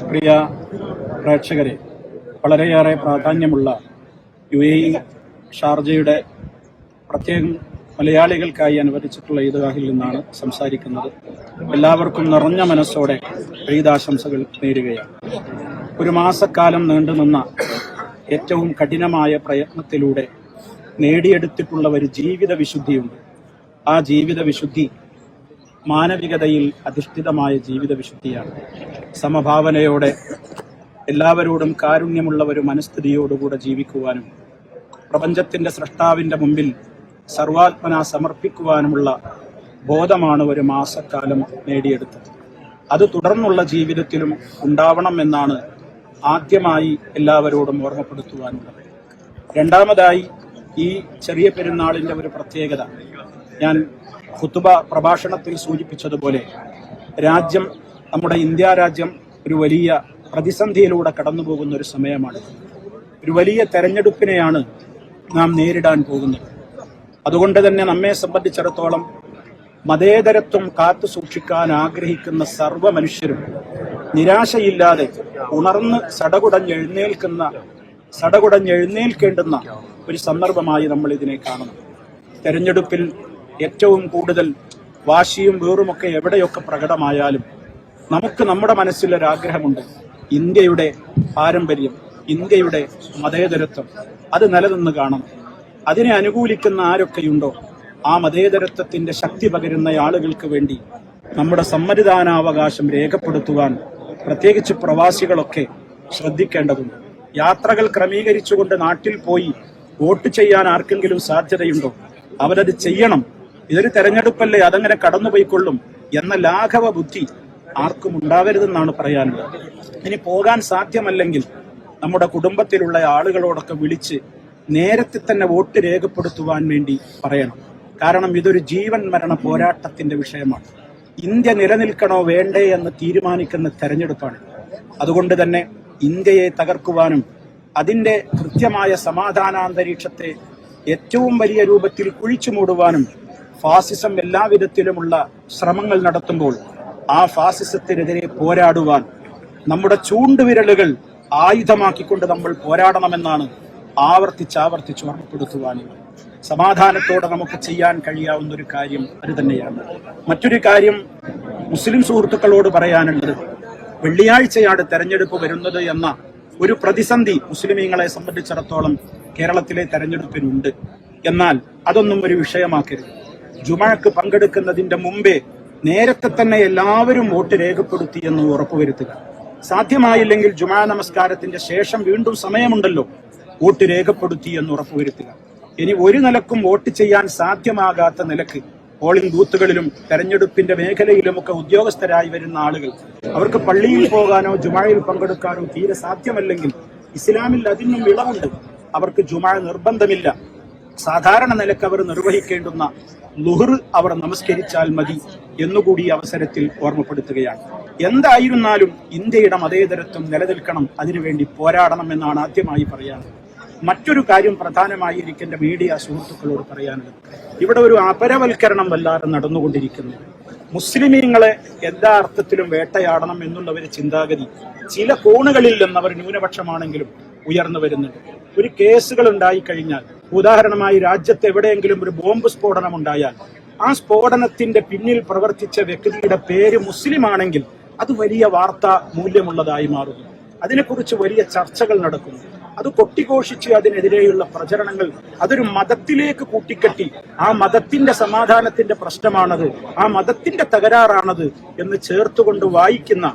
പ്രിയ പ്രേക്ഷകരെ വളരെയേറെ പ്രാധാന്യമുള്ള യു എ ഇ ഷാർജയുടെ പ്രത്യേകം മലയാളികൾക്കായി അനുവദിച്ചിട്ടുള്ള ഈദ്ഗാഹിൽ നിന്നാണ് സംസാരിക്കുന്നത്. എല്ലാവർക്കും നിറഞ്ഞ മനസ്സോടെ ഈദാശംസകൾ നേരുകയാണ്. ഒരു മാസക്കാലം നീണ്ടുനിന്ന ഏറ്റവും കഠിനമായ പ്രയത്നത്തിലൂടെ നേടിയെടുത്തിട്ടുള്ള ഒരു ജീവിത വിശുദ്ധിയുണ്ട് ആ ജീവിത വിശുദ്ധി മാനവികതയിൽ അധിഷ്ഠിതമായ ജീവിതവിശുദ്ധിയാണ്. സമഭാവനയോടെ എല്ലാവരോടും കാരുണ്യമുള്ള ഒരു മനസ്ഥിതിയോടുകൂടെ ജീവിക്കുവാനും പ്രപഞ്ചത്തിന്റെ സൃഷ്ടാവിന്റെ മുമ്പിൽ സർവാത്മന സമർപ്പിക്കുവാനുമുള്ള ബോധമാണ് ഒരു മാസക്കാലം നേടിയെടുത്തത്. അത് തുടർന്നുള്ള ജീവിതത്തിലും ഉണ്ടാവണം എന്നാണ് ആദ്യമായി എല്ലാവരോടും ഓർമ്മപ്പെടുത്തുവാനുള്ളത്. രണ്ടാമതായി ഈ ചെറിയ പെരുന്നാളിന്റെ ഒരു പ്രത്യേകത ഞാൻ ഖുത്തുബ പ്രഭാഷണത്തിൽ സൂചിപ്പിച്ചതുപോലെ രാജ്യം നമ്മുടെ ഇന്ത്യ രാജ്യം ഒരു വലിയ പ്രതിസന്ധിയിലൂടെ കടന്നു പോകുന്ന ഒരു സമയമാണ്. ഒരു വലിയ തെരഞ്ഞെടുപ്പിനെയാണ് നാം നേരിടാൻ പോകുന്നത്. അതുകൊണ്ട് തന്നെ നമ്മെ സംബന്ധിച്ചിടത്തോളം മതേതരത്വം കാത്തു സൂക്ഷിക്കാൻ ആഗ്രഹിക്കുന്ന സർവ മനുഷ്യരും നിരാശയില്ലാതെ ഉണർന്ന് സടകുടഞ്ഞെഴുന്നേൽക്കുന്ന സടകുടഞ്ഞെഴുന്നേൽക്കേണ്ടുന്ന ഒരു സന്ദർഭമായി നമ്മൾ ഇതിനെ കാണുന്നു. തെരഞ്ഞെടുപ്പിൽ ഏറ്റവും കൂടുതൽ വാശിയും വേറുമൊക്കെ എവിടെയൊക്കെ പ്രകടമായാലും നമുക്ക് നമ്മുടെ മനസ്സിലൊരാഗ്രഹമുണ്ട്. ഇന്ത്യയുടെ പാരമ്പര്യം ഇന്ത്യയുടെ മതേതരത്വം അത് നിലനിന്ന് കാണണം. അതിനെ അനുകൂലിക്കുന്ന ആരൊക്കെയുണ്ടോ ആ മതേതരത്വത്തിന്റെ ശക്തി പകരുന്ന ആളുകൾക്ക് വേണ്ടി നമ്മുടെ സമ്മതിദാനാവകാശം രേഖപ്പെടുത്തുവാൻ പ്രത്യേകിച്ച് പ്രവാസികളൊക്കെ ശ്രദ്ധിക്കേണ്ടതുണ്ട്. യാത്രകൾ ക്രമീകരിച്ചുകൊണ്ട് നാട്ടിൽ പോയി വോട്ട് ചെയ്യാൻ ആർക്കെങ്കിലും സാധ്യതയുണ്ടോ? അവരത് ചെയ്യണം. ഇതൊരു തെരഞ്ഞെടുപ്പല്ലേ? അതങ്ങനെ കടന്നുപോയിക്കൊള്ളും എന്ന ലാഘവ ബുദ്ധി ആർക്കും ഉണ്ടാകരുതെന്നാണ് പറയാനുള്ളത്. ഇനി പോകാൻ സാധ്യമല്ലെങ്കിൽ നമ്മുടെ കുടുംബത്തിലുള്ള ആളുകളോടൊക്കെ വിളിച്ച് നേരത്തെ തന്നെ വോട്ട് രേഖപ്പെടുത്തുവാൻ വേണ്ടി പറയണം. കാരണം ഇതൊരു ജീവൻ മരണ പോരാട്ടത്തിന്റെ വിഷയമാണ്. ഇന്ത്യ നിലനിൽക്കണോ വേണ്ടേ എന്ന് തീരുമാനിക്കുന്ന തെരഞ്ഞെടുപ്പാണ്. അതുകൊണ്ട് തന്നെ ഇന്ത്യയെ തകർക്കുവാനും അതിന്റെ കൃത്യമായ സമാധാനാന്തരീക്ഷത്തെ ഏറ്റവും വലിയ രൂപത്തിൽ കുഴിച്ചു മൂടുവാനും ഫാസിസം എല്ലാവിധത്തിലുമുള്ള ശ്രമങ്ങൾ നടത്തുമ്പോൾ ആ ഫാസിസത്തിനെതിരെ പോരാടുവാൻ നമ്മുടെ ചൂണ്ടുവിരലുകൾ ആയുധമാക്കിക്കൊണ്ട് നമ്മൾ പോരാടണമെന്നാണ് ആവർത്തിച്ചാവർത്തിച്ച് ഓർമ്മപ്പെടുത്തുവാനും സമാധാനത്തോടെ നമുക്ക് ചെയ്യാൻ കഴിയാവുന്ന ഒരു കാര്യം അത് തന്നെയാണ്. മറ്റൊരു കാര്യം മുസ്ലിം സുഹൃത്തുക്കളോട് പറയാനുള്ളത് വെള്ളിയാഴ്ചയാണ് തെരഞ്ഞെടുപ്പ് വരുന്നത് എന്ന ഒരു പ്രതിസന്ധി മുസ്ലിമീങ്ങളെ സംബന്ധിച്ചിടത്തോളം കേരളത്തിലെ തെരഞ്ഞെടുപ്പിനുണ്ട്. എന്നാൽ അതൊന്നും ഒരു വിഷയമാക്കരുത്. ജുമഴക്ക് പങ്കെടുക്കുന്നതിന്റെ മുമ്പേ നേരത്തെ തന്നെ എല്ലാവരും വോട്ട് രേഖപ്പെടുത്തി എന്ന് ഉറപ്പുവരുത്തുക. സാധ്യമായില്ലെങ്കിൽ ജുമാ നമസ്കാരത്തിന്റെ ശേഷം വീണ്ടും സമയമുണ്ടല്ലോ വോട്ട് രേഖപ്പെടുത്തി എന്ന് ഉറപ്പുവരുത്തുക. ഇനി ഒരു നിലക്കും വോട്ട് ചെയ്യാൻ സാധ്യമാകാത്ത നിലയ്ക്ക് പോളിംഗ് ബൂത്തുകളിലും തെരഞ്ഞെടുപ്പിന്റെ മേഖലയിലുമൊക്കെ ഉദ്യോഗസ്ഥരായി വരുന്ന ആളുകൾ അവർക്ക് പള്ളിയിൽ പോകാനോ ജുമായിൽ പങ്കെടുക്കാനോ തീരെ സാധ്യമല്ലെങ്കിൽ ഇസ്ലാമിൽ അതിനും ഇളവുണ്ട്. അവർക്ക് ജുമാ നിർബന്ധമില്ല. സാധാരണ നിലയ്ക്ക് അവർ നിർവഹിക്കേണ്ടുന്ന ലുഹർ അവർ നമസ്കരിച്ചാൽ മതി എന്നുകൂടി അവസരത്തിൽ ഓർമ്മപ്പെടുത്തുകയാണ്. എന്തായിരുന്നാലും ഇന്ത്യയുടെ മതേതരത്വം നിലനിൽക്കണം അതിനുവേണ്ടി പോരാടണം എന്നാണ് ആദ്യമായി പറയാനുള്ളത് മറ്റൊരു കാര്യം പ്രധാനമായി എനിക്ക് എന്റെ മീഡിയ സുഹൃത്തുക്കളോട് പറയാനുള്ളത്. ഇവിടെ ഒരു അപരവൽക്കരണം വല്ലാതെ നടന്നുകൊണ്ടിരിക്കുന്നു. മുസ്ലിമീങ്ങളെ എല്ലാ അർത്ഥത്തിലും വേട്ടയാടണം എന്നുള്ള ഒരു ചിന്താഗതി. ചില കോണുകളിൽ നിന്ന് അവർ ന്യൂനപക്ഷമാണെങ്കിലും ഉയർന്നു വരുന്നുണ്ട്. ഒരു കേസുകൾ ഉണ്ടായി കഴിഞ്ഞാൽ ഉദാഹരണമായി രാജ്യത്ത് എവിടെയെങ്കിലും ഒരു ബോംബ് സ്ഫോടനം ഉണ്ടായാൽ ആ സ്ഫോടനത്തിന്റെ പിന്നിൽ പ്രവർത്തിച്ച വ്യക്തിയുടെ പേര് മുസ്ലിം ആണെങ്കിൽ അത് വലിയ വാർത്ത മൂല്യമുള്ളതായി മാറുന്നു. അതിനെക്കുറിച്ച് വലിയ ചർച്ചകൾ നടക്കുന്നു. അത് കൊട്ടിഘോഷിച്ച് അതിനെതിരെയുള്ള പ്രചരണങ്ങൾ അതൊരു മതത്തിലേക്ക് കൂട്ടിക്കെട്ടി. ആ മതത്തിന്റെ സമാധാനത്തിന്റെ പ്രശ്നമാണത്. ആ മതത്തിന്റെ തകരാറാണത് എന്ന് ചേർത്തുകൊണ്ട് വായിക്കുന്ന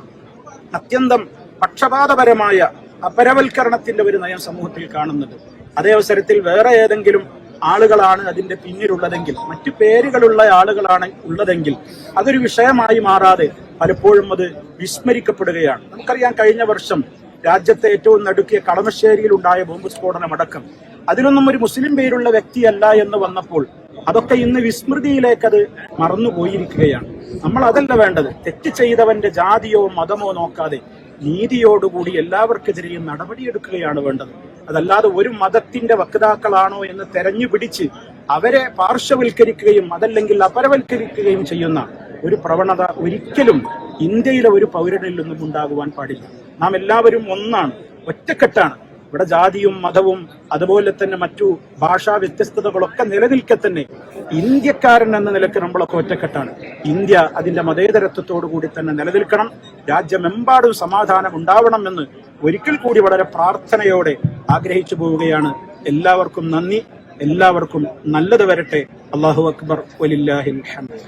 അത്യന്തം പക്ഷപാതപരമായ അപരവൽക്കരണത്തിന്റെ ഒരു നയം സമൂഹത്തിൽ കാണുന്നുണ്ട്. അതേ അവസരത്തിൽ വേറെ ഏതെങ്കിലും ആളുകളാണ് അതിന്റെ പിന്നിലുള്ളതെങ്കിൽ മറ്റു പേരുകളുള്ള ആളുകളാണ് ഉള്ളതെങ്കിൽ അതൊരു വിഷയമായി മാറാതെ പലപ്പോഴും അത് വിസ്മരിക്കപ്പെടുകയാണ്. നമുക്കറിയാം കഴിഞ്ഞ വർഷം രാജ്യത്തെ ഏറ്റവും നടുക്കിയ കളമശ്ശേരിയിൽ ഉണ്ടായ ബോംബ് സ്ഫോടനമടക്കം അതിനൊന്നും ഒരു മുസ്ലിം പേരുള്ള വ്യക്തിയല്ല എന്ന് വന്നപ്പോൾ അതൊക്കെ ഇന്ന് വിസ്മൃതിയിലേക്ക് അത് മറന്നുപോയിരിക്കുകയാണ്. നമ്മൾ അതല്ല വേണ്ടത് തെറ്റ് ചെയ്തവന്റെ ജാതിയോ മതമോ നോക്കാതെ നീതിയോടുകൂടി എല്ലാവർക്കെതിരെയും നടപടിയെടുക്കുകയാണ് വേണ്ടത്. അതല്ലാതെ ഒരു മതത്തിന്റെ വക്താക്കളാണോ എന്ന് തെരഞ്ഞു പിടിച്ച് അവരെ പാർശ്വവൽക്കരിക്കുകയും അതല്ലെങ്കിൽ അപരവൽക്കരിക്കുകയും ചെയ്യുന്ന ഒരു പ്രവണത ഒരിക്കലും ഇന്ത്യയിലെ ഒരു പൗരനിൽ നിന്നും ഉണ്ടാകുവാൻ പാടില്ല. നാം എല്ലാവരും ഒന്നാണ് ഒറ്റക്കെട്ടാണ്. ഇവിടെ ജാതിയും മതവും അതുപോലെ തന്നെ മറ്റു ഭാഷാ വ്യത്യസ്തതകളൊക്കെ നിലനിൽക്കെ തന്നെ ഇന്ത്യക്കാരൻ എന്ന നിലയ്ക്ക് നമ്മളൊക്കെ ഒറ്റക്കെട്ടാണ്. ഇന്ത്യ അതിന്റെ മതേതരത്വത്തോടു കൂടി തന്നെ നിലനിൽക്കണം. രാജ്യമെമ്പാടും സമാധാനം ഉണ്ടാവണമെന്ന് ഒരിക്കൽ കൂടി വളരെ പ്രാർത്ഥനയോടെ ആഗ്രഹിച്ചു പോവുകയാണ്. എല്ലാവർക്കും നന്ദി. എല്ലാവർക്കും നല്ലത് വരട്ടെ. അള്ളാഹു അക്ബർ. വലില്ലാഹിൽ ഹംദ്